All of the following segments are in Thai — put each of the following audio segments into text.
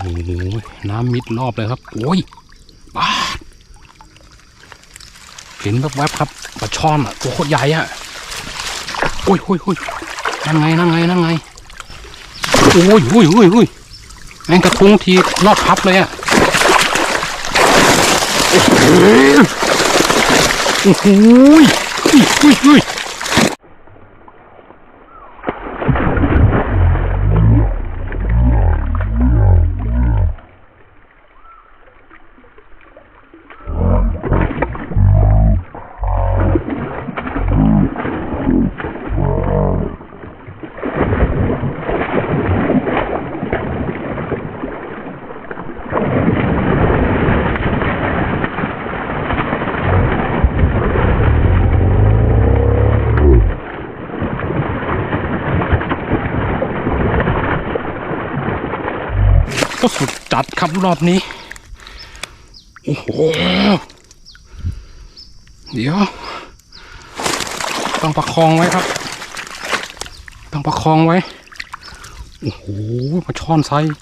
โอ้โหน้ำมิดรอบเลยครับโอ้ยบ้าดเห็นแวบๆครับปลาช่อนอะตัวโคตรใหญ่อะโอ้ยโอ้ยโอ้ยนั่งไงนั่งไงนั่งไงโอ้ยโอ้ยโอ้ยโอ้ยแมงกระทุงทีรอดพับเลยอะโอ้โหโอ้โหอุ้ยอุ้ยอุ้ย ก็สุดจัดครับรอบนี้ โอ้โห เดี๋ยว ต้องประคองไว้ครับ ต้องประคองไว้ โอ้โหมาช่อนไซส์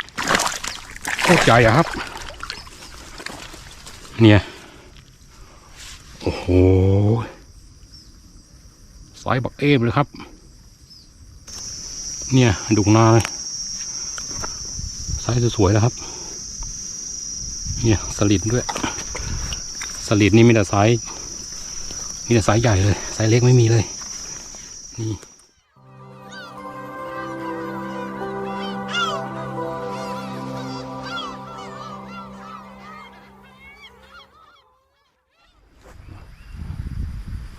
โคตรใหญ่อะครับ เนี่ย โอ้โหไซส์บักเอฟเลยครับ เนี่ย ดุกนาเลย ไซส์สวยๆแล้วครับ เนี่ยสลิดด้วย สลิดนี่มีแต่ไซส์มีแต่ไซส์ใหญ่เลยไซส์เล็กไม่มีเลยนี่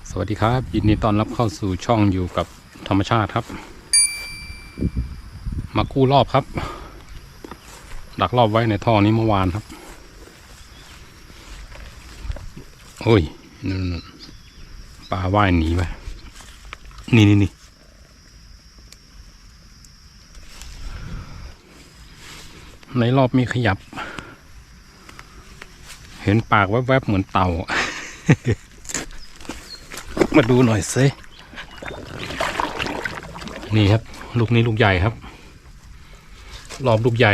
สวัสดีครับ ยินดีต้อนรับเข้าสู่ช่องอยู่กับธรรมชาติครับ มากู้รอบครับ ดักรอบไว้ในท่อนี้เมื่อวานครับ โอ้ยนั่นปลาว่ายหนีไป นี่นี่นี่ในรอบมีขยับ เห็นปากแวบๆเหมือนเต่า มาดูหน่อยสินี่ครับ ลูกนี้ลูกใหญ่ครับ รอบลูกใหญ่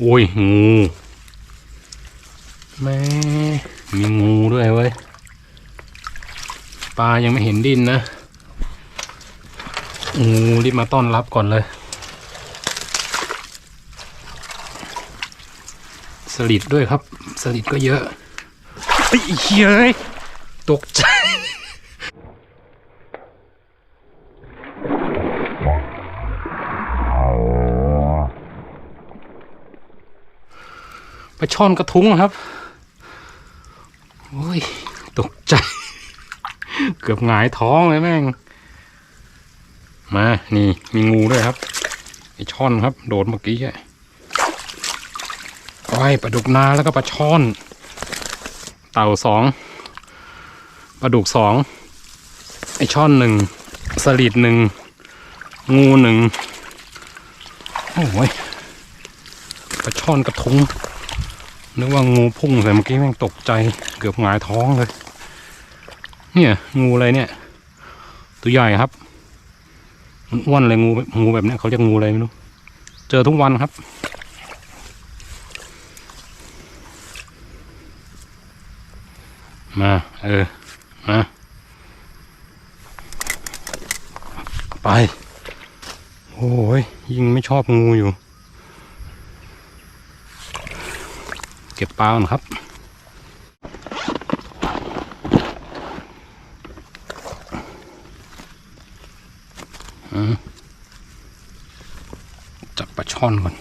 โอ้ยงูแม่มีงูด้วยเว้ยปลายังไม่เห็นดินนะ งูรีบมาต้อนรับก่อนเลย สลิดด้วยครับ สลิดก็เยอะไอ้ยเฮ้ยตกใจ ช่อนกระทุ้งครับ โอ้ย ตกใจ เกือบหงายท้องเลยแม่ง มา นี่มีงูด้วยครับ ไอช่อนครับ โดดเมื่อกี้อะก้อปลาดุกนาแล้วก็ปลาช่อน เต่าสองปลาดุกสองไอช่อนหนึ่งสลิดหนึ่งงูหนึ่งโอ้ยปลาช่อนกระทุ้ง นึกว่างูพุ่งใส่เมื่อกี้แม่งตกใจเกือบหงายท้องเลย เนี่ย งูอะไรเนี่ย ตัวใหญ่ครับ มันอ้วนเลยงูงูแบบเนี้ยเขาเรียกงูอะไรไม่รู้ เจอทุกวันครับ มา เออ มา ไป โอ้ย ยิงไม่ชอบงูอยู่ เก็บปลาก่อนครับจับปลาช่อนก่อน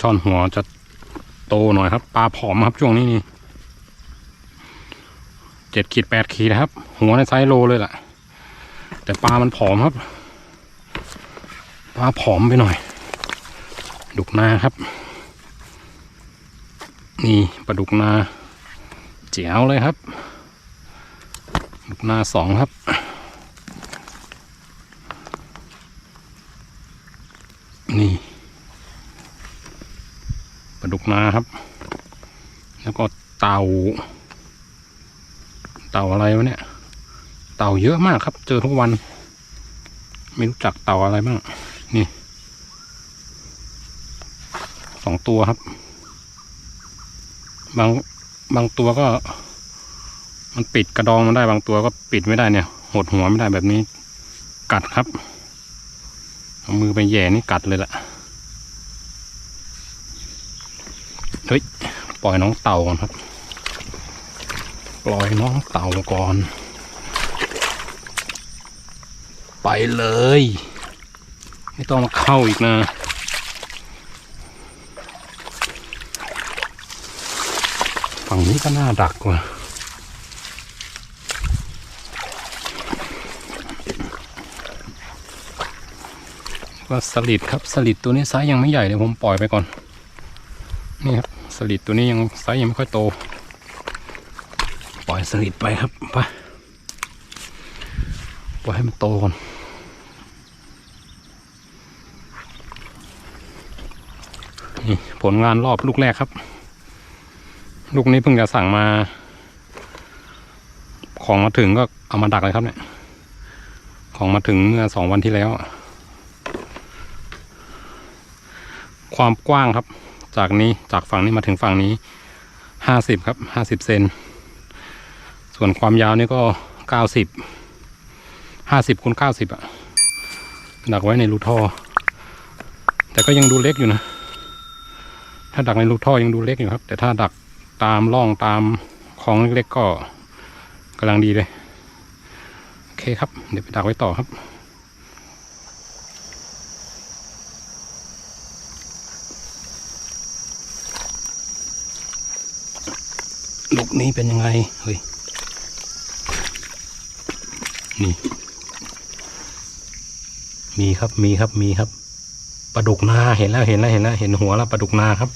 ช่อนหัวจะโตหน่อยครับ ปลาผอมครับช่วงนี้นี่เจ็ดขีดแปดขีดนะครับ หัวในไซส์โลเลยล่ะ แต่ปลามันผอมครับ ปลาผอมไปหน่อย ดุกนาครับ นี่ปลาดุกนาเจ๋วเลยครับดุกนาสองครับ นี่ปลาดุกนาครับ แล้วก็เต่าเเต่าอะไรวะเนี่ย เต่าเยอะมากครับ เจอทุกวัน ไม่รู้จักเต่าอะไรบ้าง นี่สองตัวครับ บางบางตัวก็ มันปิดกระดองมันได้บางตัวก็ปิดไม่ได้เนี่ยหดหัวไม่ได้แบบนี้ กัดครับเอามือไปแย่นี่กัดเลยล่ะเฮ้ยปล่อยน้องเต่าก่อนครับ ปล่อยน้องเต่าก่อน ไปเลย ไม่ต้องมาเข้าอีกนะ ฝั่งนี้ก็น่าดักกว่าว่าสลิดครับสลิดตัวนี้ไซส์ยังไม่ใหญ่เลยผมปล่อยไปก่อน นี่ครับสลิดตัวนี้ยังไซส์ยังไม่ค่อยโต ปล่อยสลิดไปครับไปปล่อยให้มันโตก่อนนี่ผลงานรอบลูกแรกครับ ลูกนี้เพิ่งจะสั่งมา ของมาถึงก็เอามาดักเลยครับเนี่ย ของมาถึงเมื่อสองวันที่แล้ว ความกว้างครับ จากนี้จากฝั่งนี้มาถึงฝั่งนี้ห้าสิบครับห้าสิบเซนส่วนความยาวนี่ก็เก้าสิบห้าสิบคูณเก้าสิบอะดักไว้ในรูท่อ แต่ก็ยังดูเล็กอยู่นะ ถ้าดักในรูท่อยังดูเล็กอยู่ครับ แต่ถ้าดัก ตามร่องตามคลองเล็กๆก็กำลังดีเลยโอเคครับ เดี๋ยวไปดักไว้ต่อครับลูกนี้เป็นยังไง เฮ้ย นี่ มีครับ มีครับ มีครับ ปลาดุกนา เห็นแล้ว เห็นแล้ว เห็นแล้ว เห็นหัวแล้วปลาดุกนาครับ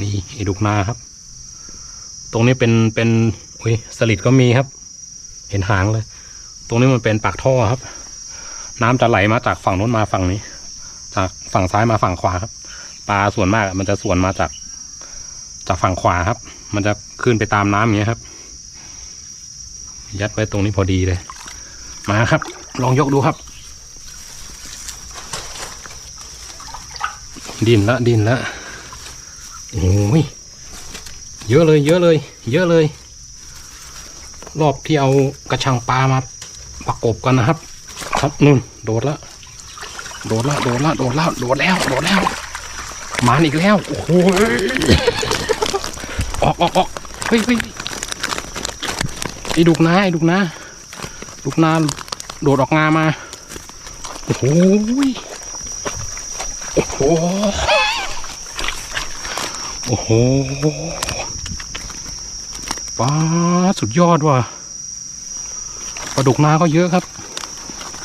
นี่ไอ้ดุกนาครับ ตรงนี้เป็นเป็นอุ้ยสลิดก็มีครับ เห็นหางเลย ตรงนี้มันเป็นปากท่อครับ น้ำจะไหลมาจากฝั่งโน้นมาฝั่งนี้ จากฝั่งซ้ายมาฝั่งขวาครับ ปลาส่วนมากมันจะส่วนมาจาก จากฝั่งขวาครับ มันจะขึ้นไปตามน้ำอย่างเงี้ยครับ ยัดไว้ตรงนี้พอดีเลย มาครับ ลองยกดูครับดินละดินละ โอ้ยเยอะเลยเยอะเลย เยอะเลย รอบที่เอากระชังปลามาประกบกันนะครับ ครับนู่นโดดละโดดละโดดละโดดละโดดแล้วโดดแล้วมาอีกแล้วโอ้โหออกออกออกเฮ้ยเฮ้ยไอ้ดุกนาไอ้ดุกนาดุกนาโดดออกงามาโอ้โหยโอ้โห โอ้โหป้าสุดยอดว่ะปลาดุกนาก็เยอะครับ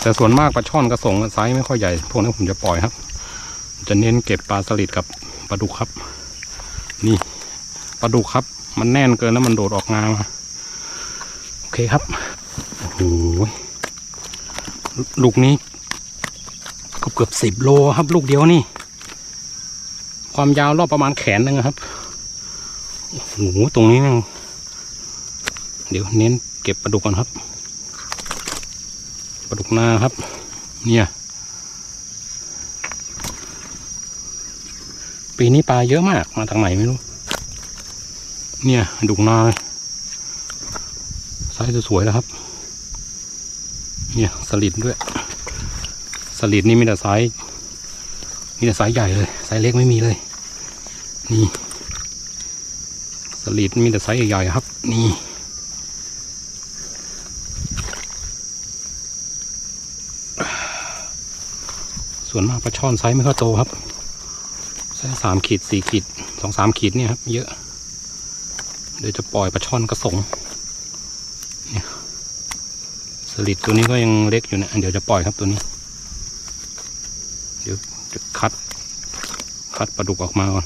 แต่ส่วนมากปลาช่อนกระสงไซส์ไม่ค่อยใหญ่ พวกนั้นผมจะปล่อยครับ จะเน้นเก็บปลาสลิดกับปลาดุกครับ นี่ปลาดุกครับ มันแน่นเกินแล้วมันโดดออกงามาโอเคครับโอ้โหลูกนี้เกือบเกือบสิบโลครับ ลูกเดียวนี่ ความยาวรอบประมาณแขนหนึงครับโอ้โหตรงนี้ยังเดี๋ยวเน้นเก็บปลาดุกก่อนครับปลาดุกนาครับ เนี่ย ปีนี้ปลาเยอะมากมาทางไหนไม่รู้ เนี่ยดุกนาเลยไซส์สวยๆแล้วครับ เนี่ยสลิดด้วย สลิดนี่มีแต่ไซส์มีแต่ไซส์ใหญ่เลยไซส์เล็กไม่มีเลย นี่สลิดมีแต่ไซส์ใหญ่ๆครับ นี่ส่วนมากปลาช่อนไซส์ไม่ค่อยโตครับไซส์สามขีดสี่ขีดสองสามขีดเนี่ยครับ เยอะเดี๋ยวจะปล่อยปลาช่อนกระสงเนี่ยสลิดตัวนี้ก็ยังเล็กอยู่นะเดี๋ยวจะปล่อยครับตัวนี้ เดี๋ยวจะคัด คัดปลาดุกออกมาก่อน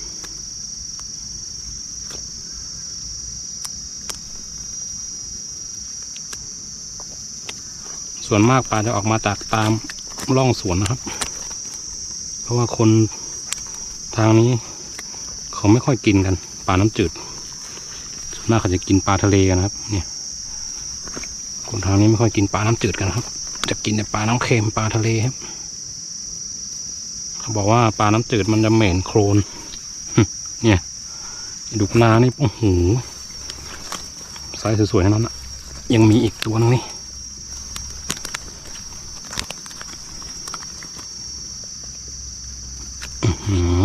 ส่วนมากปลาจะออกมาจากตามร่องสวนนะครับ เพราะว่าคนทางนี้ เขาไม่ค่อยกินกันปลาน้ำจืดส่วนมากเขาจะกินปลาทะเลกันนะครับ เนี่ยคนทางนี้ไม่ค่อยกินปลาน้ำจืดกันครับ จะกินแต่ปลาน้ำเค็มปลาทะเลครับเขาบอกว่าปลาน้ำจืดมันจะเหม็นโครนเนี่ยดุกนานี่โอ้โหไซส์สวยๆทั้นั้นอะยังมีอีกตัวนึงนี่ อื้อหือ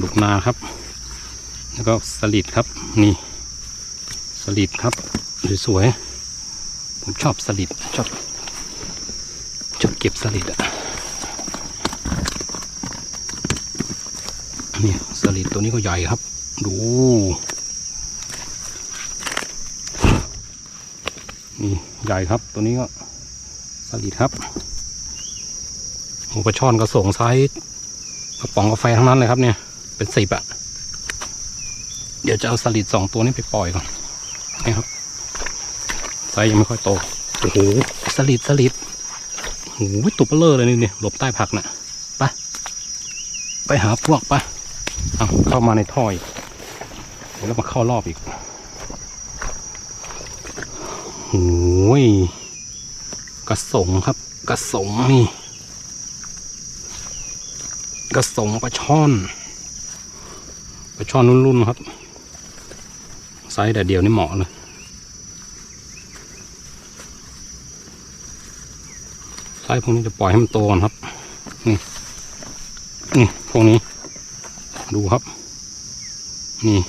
ดุก นาครับ แล้วก็สลิดครับ นี่ สลิดครับ สวยๆ ผมชอบสลิดชอบชอบเก็บสลิดอะนี่สลิดตัวนี้ก็ใหญ่ครับ ดู นี่ใหญ่ครับ ตัวนี้ก็สลิดครับโอ้ปลาช่อนกระสงไซส์กระป๋องกาแฟทั้งนั้นเลยครับเนี่ย เป็นสิบอะเดี๋ยวจะเอาสลิดสองตัวนี้ไปปล่อยก่อนนี่ครับไซส์ยังไม่ค่อยโตโอ้โหสลิดสลิดโอ้โหตุบเบลอเลยนี่นี่หลบใต้ผักนะ่ะไปไปหาพวกไปเอาเข้ามาในท่ออีกเดี๋ยวเรามาเข้ารอบอีกโอ้ยกระสงครับ กระสงนี่ กระสงปลาช่อน ปลาช่อนรุ่นๆครับ ไซส์แต่เดียวนี่เหมาะเลยไซส์พวกนี้จะปล่อยให้มันโตก่อนครับ นี่นี่พวกนี้ดูครับ นี่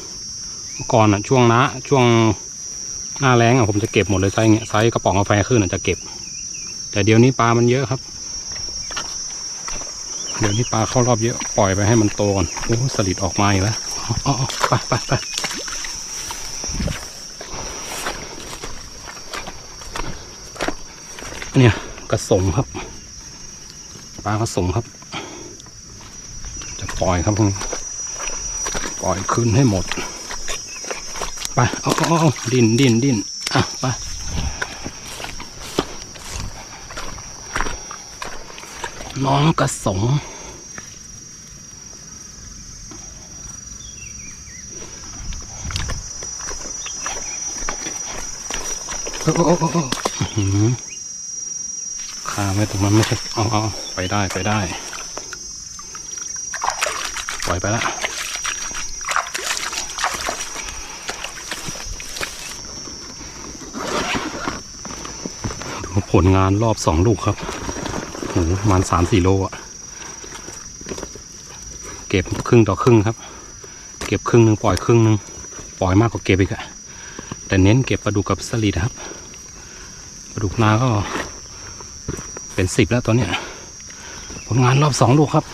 เมื่อก่อนอะช่วงน้าช่วงหน้าแรงอะผมจะเก็บหมดเลยไซส์เงี้ยไซส์กระป๋องกาแฟขึ้นอะจะเก็บ แต่เดี๋ยวนี้ปลามันเยอะครับ เดี๋ยวนี้ปลาเข้ารอบเยอะปล่อยไปให้มันโตก่อนโอ้สลิดออกมาอีกแล้ว อ๋อไปไปไปเนี่ยกระสงครับ ปลากระสงครับ จะปล่อยครับผมปล่อยคืนให้หมด ไปอาเอาเอาดินดินดินอะไปน้องกระสง โอ้โอ้โอ้โอ้อื้อหือ ขาไว้ตรงนั้นไม่ใช่เอาเอาไปได้ไปได้ปล่อยไปละผลงานรอบสองลูกครับโหมาณสามสี่โลอะเก็บครึ่งต่อครึ่งครับ เก็บครึ่งหนึ่งปล่อยครึ่งหนึ่งปล่อยมากกว่าเก็บอีกอะแต่เน้นเก็บปลาดุกกับสลิดครับ ปลาดุกนาก็เป็นสิบแล้วตัวเนี้ยผลงานรอบสองลูกครับ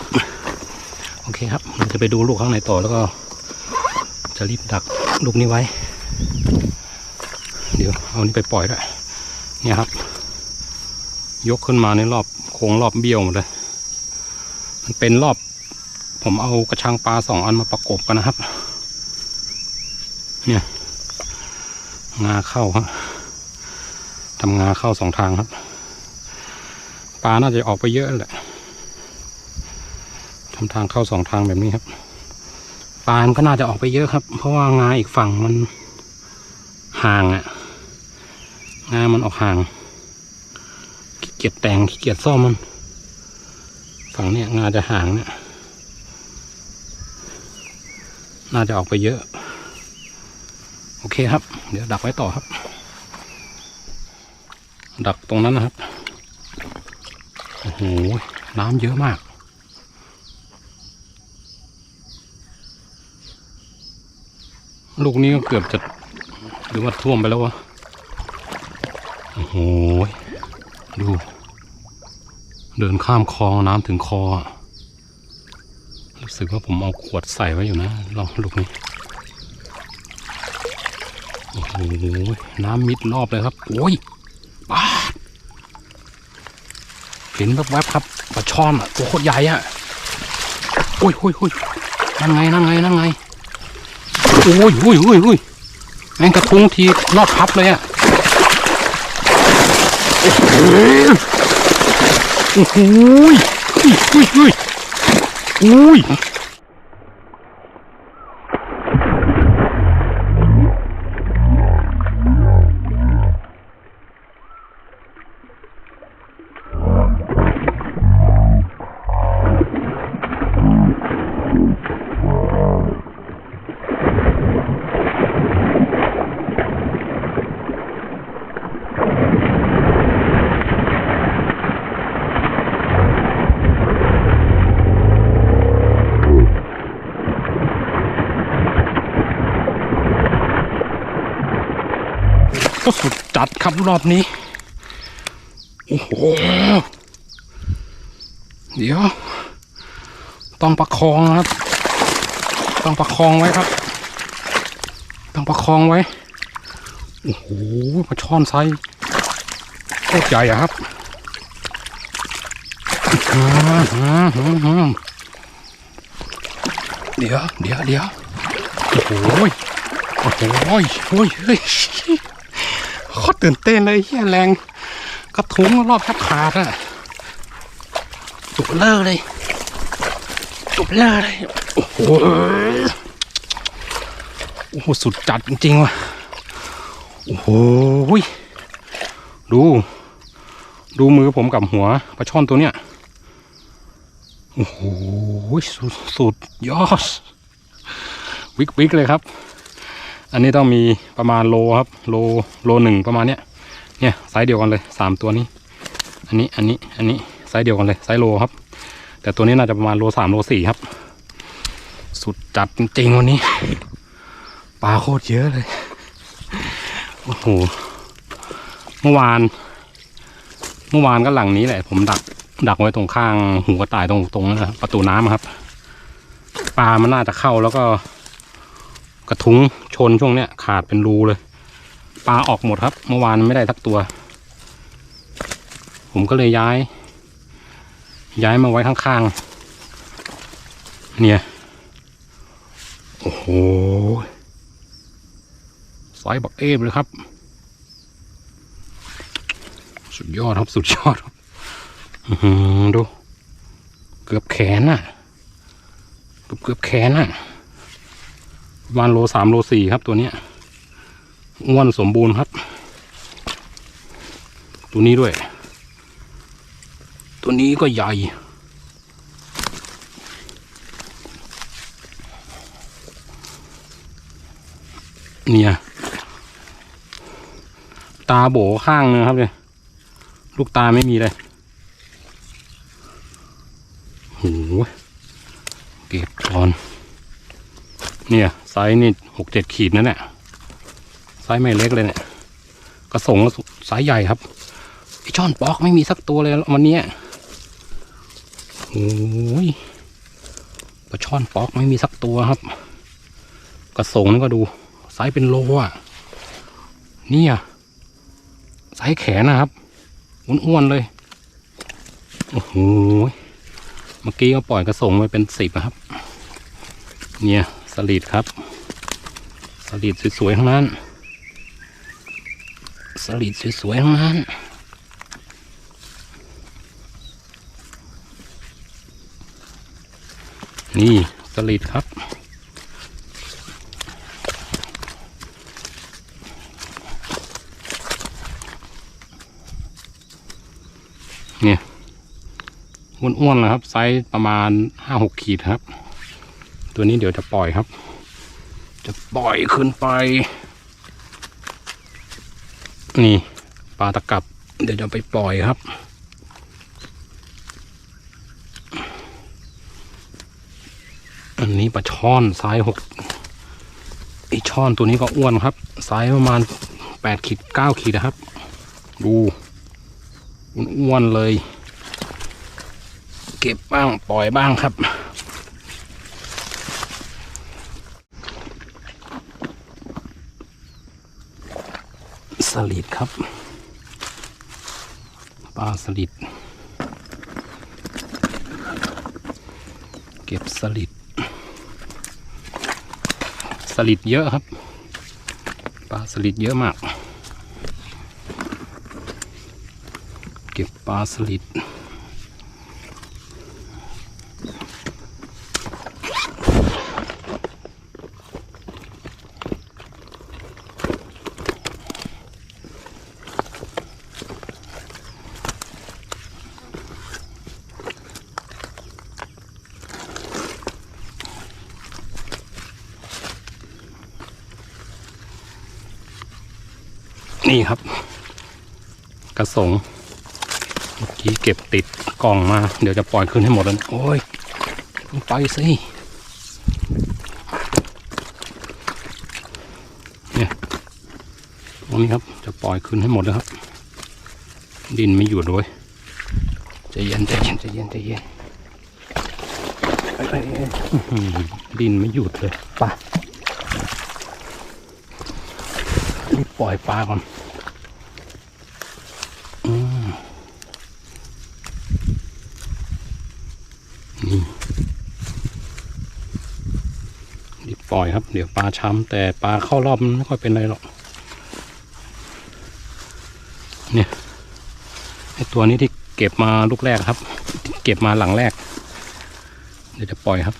โอเคครับเราจะไปดูลูกข้างในต่อแล้วก็ จะรีบดักลูกนี้ไว้ เดี๋ยวเอานี้ไปปล่อยด้วยเนี่ยครับ ยกขึ้นมาในรอบโค้งรอบเบี้ยวหมดเลยมันเป็นรอบ ผมเอากระชังปลาสองอันมาประกบกันนะครับ เนี่ยงาเข้าครับ ทำงาเข้าสองทางครับ ปลาน่าจะออกไปเยอะแหละทำทางเข้าสองทางแบบนี้ครับปลามันก็น่าจะออกไปเยอะครับ เพราะว่างาอีกฝั่งมันห่างอะ่ะงามันออกห่างขี้เกียจแต่งขี้เกียจซ่อมมัน ฝั่งเนี้ยงาจะห่างเนี่ยน่าจะออกไปเยอะ โอเคครับ เดี๋ยวดักไว้ต่อครับ ดักตรงนั้นนะครับ โอ้โห น้ำเยอะมาก ลูกนี้ก็เกือบจะหรือว่าท่วมไปแล้ววะ โอ้โห ดู เดินข้ามคลองน้ำถึงคอ รู้สึกว่าผมเอาขวดใส่ไว้อยู่นะ ลองลูกนี้โอ้โห น้ำมิดรอบเลยครับ โอ้ย เห็นแวบๆครับปลาช่อนอะตัวโคตรใหญ่อะโอ้ยโอ้ยโอ้ยนั่นไงนั่นไงนั่นไงโอ้ยโอ้ยโอ้ยโอ้ยแมงกระทุงทีรอบพับเลยอะโอ้โหโอ้โหอุ้ยอุ้ยอุ้ยอุ้ย จัดครับรอบนี้ โอ้โห เดี๋ยว ต้องประคองนะครับ ต้องประคองไว้ครับ ต้องประคองไว้ โอ้โหปลาช่อนไซส์โคตรใหญ่อะครับเดี๋ยวเดี๋ยวเดี๋ยวโอ้โหโอ้โหโอ้ยโอ้ยเฮ้ย โคตรตื่นเต้นเลยเฮียแรง กระทุ้งรอบแทบขาดอะจุกเลอเลยจุกเลอเลย โอ้โหโอ้โหสุดจัดจริงๆว่ะโอ้โหดู ดูมือผมกับหัวปลาช่อนตัวเนี้ยโอ้โหสุดสุดยอดวิกวิกเลยครับ อันนี้ต้องมีประมาณโลครับ โลโลหนึ่งประมาณเนี้ยเนี่ยไซส์เดียวกันเลยสามตัวนี้ อันนี้อันนี้อันนี้ไซส์เดียวกันเลยไซส์โลครับ แต่ตัวนี้น่าจะประมาณโลสามโลสี่ครับ สุดจัดจริงวันนี้ปลาโคตรเยอะเลยโอ้โหเมื่อวาน เมื่อวานก็หลังนี้แหละ ผมดักดักไว้ตรงข้างหูกระต่ายตรงตรงนั้นนะประตูน้ำอะครับ ปลามันน่าจะเข้าแล้วก็ กระทุ้งชนช่วงเนี้ยขาดเป็นรูเลย ปลาออกหมดครับ เมื่อวานไม่ได้ทักตัว ผมก็เลยย้าย ย้ายมาไว้ข้างๆ เนี่ย โอ้โหสายบักเอฟเลยครับ สุดยอดครับสุดยอดครับดู เกือบแขนน่ะ เกือบเกือบแขนน่ะ ประมาณโลสามโลสี่ครับตัวเนี้ยอ้วนสมบูรณ์ครับ ตัวนี้ด้วย ตัวนี้ก็ใหญ่ เนี่ย ตาโบข้างนึงครับเนี่ยลูกตาไม่มีเลยโหเก็บก่อน เนี่ยไซส์นี่หกเจ็ดขีดนั่นแหละไซส์ไม่เล็กเลยเนี่ยกระสงก็ไซใหญ่ครับไอช่อนปอกไม่มีสักตัวเลยวันเนี้ยโอ้ยปลาช่อนปอกไม่มีสักตัวครับ กระสงนี่ก็ดูไซส์เป็นโลอะเนี่ยไซส์แขนนะครับอ้วนๆเลยโอ้โหเมื่อกี้ก็ปล่อยกระสงไปเป็นสิบนะครับ เนี่ย สลิดครับสลิดสวยๆทั้งนั้นสลิดสวยๆทั้งนั้นนี่สลิดครับเนี่ยอ้วนๆนะครับ ไซส์ประมาณห้าหกขีดครับ ตัวนี้เดี๋ยวจะปล่อยครับ จะปล่อยขึ้นไป นี่ปลาตะกับ เดี๋ยวจะไปปล่อยครับ อันนี้ปลาช่อนไซส์หกไอช่อนตัวนี้ก็อ้วนครับไซส์ประมาณแปดขีดเก้าขีดนะครับ ดูอ้วนเลย เก็บบ้างปล่อยบ้างครับ สลิดครับ ปลาสลิด เก็บสลิด สลิดเยอะครับ ปลาสลิดเยอะมาก เก็บปลาสลิด นี่ครับ กระสงเมื่อกี้เก็บติดกล่องมา เดี๋ยวจะปล่อยคืนให้หมดแล้วโอ้ยเพิ่งไปสิเนี่ยโรงนี้ครับจะปล่อยคืนให้หมดแล้วครับ ดินไม่อยู่ด้วยใจเย็นใจเย็นใจเย็นใจเย็นดินไม่หยุดเลยไปบ ปล่อยปลาก่อนอืมนี่รีบปล่อยครับ เดี๋ยวปลาช้ำแต่ปลาเข้ารอบมันไม่ค่อยเป็นไรหรอก เนี่ยไอตัวนี้ที่เก็บมาลูกแรกครับ เก็บมาหลังแรก เดี๋ยวจะปล่อยครับ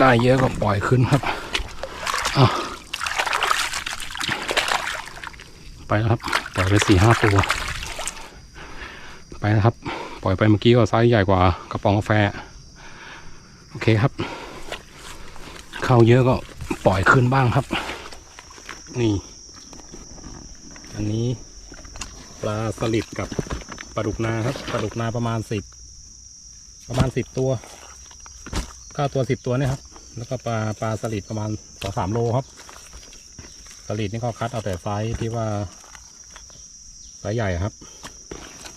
ได้เยอะก็ปล่อยขึ้นครับ อ้าว ไปแล้วครับปล่อยไปสี่ห้าตัวไปแล้วครับ ปล่อยไปเมื่อกี้ก็ไซส์ใหญ่กว่ากระป๋องกาแฟ โอเคครับ เข้าเยอะก็ปล่อยขึ้นบ้างครับ นี่ อันนี้ปลาสลิดกับปลาดุกนาครับปลาดุกนาประมาณสิบประมาณสิบตัวเก้าตัวสิบตัวเนี่ยครับ แล้วก็ปลาปลาสลิดประมาณสองสามโลครับสลิดนี่ก็คัดเอาแต่ไซส์ที่ว่า ไซส์ใหญ่ครับ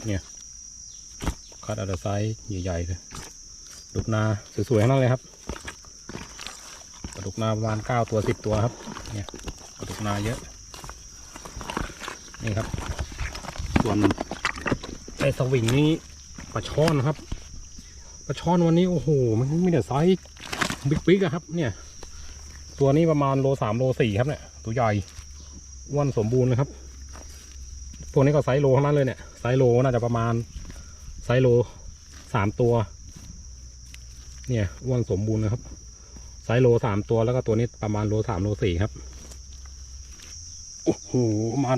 เนี่ยคัดเอาแต่ไซส์ใหญ่ๆเลยดุกนาสวยๆทั้งนั้นเลยครับปลาดุกนาประมาณเก้าตัวสิบตัวครับ เนี่ยปลาดุกนาเยอะ นี่ครับ ส่วนไอสวิงนี้ปลาช่อนครับปลาช่อนวันนี้โอ้โหมันไม่แต่ไซส์บิ๊กๆครับ เนี่ย ตัวนี้ประมาณโลสามโลสี่ครับเนี่ยตัวใหญ่อ้วนสมบูรณ์เลยครับ พวกนี้ก็ไซส์โลทั้งนั้นเลยเนี่ยไซส์โลน่าจะประมาณไซส์โลสามตัว เนี่ยอ้วนสมบูรณ์นะครับไซส์โลสามตัวแล้วก็ตัวนี้ประมาณโลสามโลสี่ครับโอ้โหประมาณ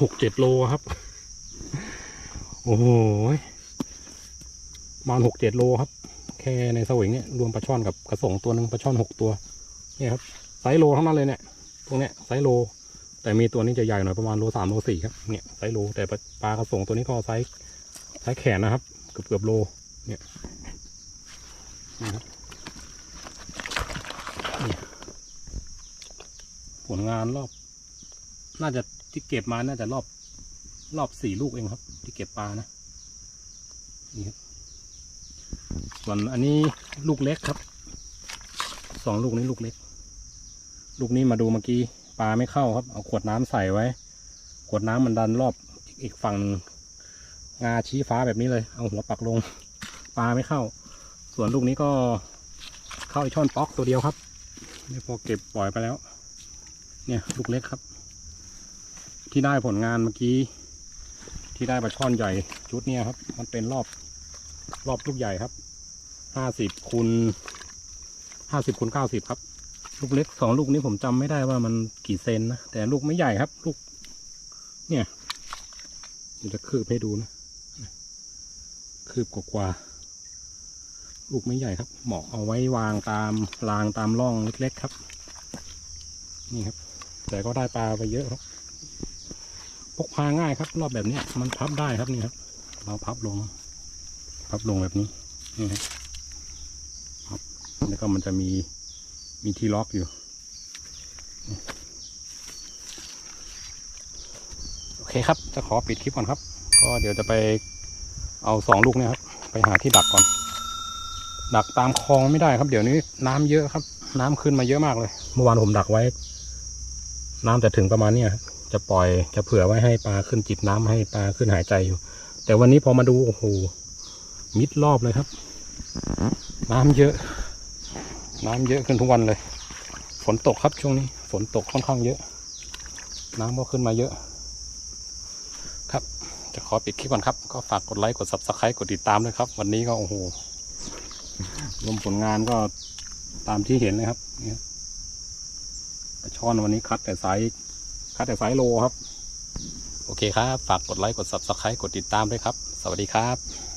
หกเจ็ดโลครับ โอ้โหประมาณหกเจ็ดโลครับ แค่ในสวิงเนี่ยรวมปลาช่อนกับกระสงตัวหนึ่งปลาช่อนหกตัว เนี่ยครับไซส์โลทั้งนั้นเลยเนี่ยตรงเนี้ยไซส์โล แต่มีตัวนี้จะใหญ่หน่อยประมาณโลสามโลสี่ครับเนี่ยไซส์โล แต่ปลากระสงตัวนี้ก็ไซส์ไซส์แขนนะครับ เกือบเกือบโลเนี่ยนี่ครับเนี่ยผลงานรอบ น่าจะที่เก็บมาน่าจะรอบ รอบสี่ลูกเองครับ ที่เก็บปลานะนี่ครับส่วนอันนี้ลูกเล็กครับสองลูกนี้ลูกเล็ก ลูกนี้มาดูเมื่อกี้ ปลาไม่เข้าครับ เอาขวดน้ำใส่ไว้ ขวดน้ำมันดันรอบอีกฝั่งงงาชี้ฟ้าแบบนี้เลย เอาหัวปักลง ปลาไม่เข้า ส่วนลูกนี้ก็เข้าไอช่อนป๊อกตัวเดียวครับนี่พอเก็บปล่อยไปแล้ว เนี่ยลูกเล็กครับ ที่ได้ผลงานเมื่อกี้ ที่ได้ปลาช่อนใหญ่ชุดเนี้ยครับ มันเป็นรอบรอบลูกใหญ่ครับห้าสิบคูณห้าสิบคูณเก้าสิบครับ ลูกเล็กสองลูกนี้ผมจำไม่ได้ว่ามันกี่เซนนะ แต่ลูกไม่ใหญ่ครับ ลูก เนี่ยจะคืบให้ดูนะ คืบกว่าๆลูกไม่ใหญ่ครับ เหมาะเอาไว้วางตามรางตามร่องเล็กๆครับ นี่ครับ แต่ก็ได้ปลาไปเยอะครับ พกพาง่ายครับ รอบแบบนี้มันพับได้ครับนี่ครับ เราพับลง พับลงแบบนี้นี่ครับพับแล้วก็มันจะมี มีที่ล็อกอยู่ โอเคครับ จะขอปิดคลิปก่อนครับ ก็เดี๋ยวจะไปเอาสองลูกเนี่ยครับ ไปหาที่ดักก่อน ดักตามคลองไม่ได้ครับ เดี๋ยวนี้น้ำเยอะครับ น้ำขึ้นมาเยอะมากเลย เมื่อวานผมดักไว้ น้ำจะถึงประมาณเนี้ยครับจะปล่อยจะเผื่อไว้ให้ปลาขึ้นจิบน้ำให้ปลาขึ้นหายใจอยู่ แต่วันนี้พอมาดูโอ้โหมิดรอบเลยครับ น้ำเยอะ น้ำเยอะขึ้นทุกวันเลย ฝนตกครับช่วงนี้ ฝนตกค่อนข้างเยอะ น้ำก็ขึ้นมาเยอะ ครับ จะขอปิดคลิปก่อนครับ ก็ฝากกดไลค์กด subscribe กดติดตามด้วยครับ วันนี้ก็โอ้โหรวมผลงานก็ตามที่เห็นเลยครับเนี่ยช่อนวันนี้คัดแต่ไซส์คัดแต่ไซส์โลครับ โอเคครับ ฝากกดไลค์กด subscribe กดติดตามด้วยครับ สวัสดีครับ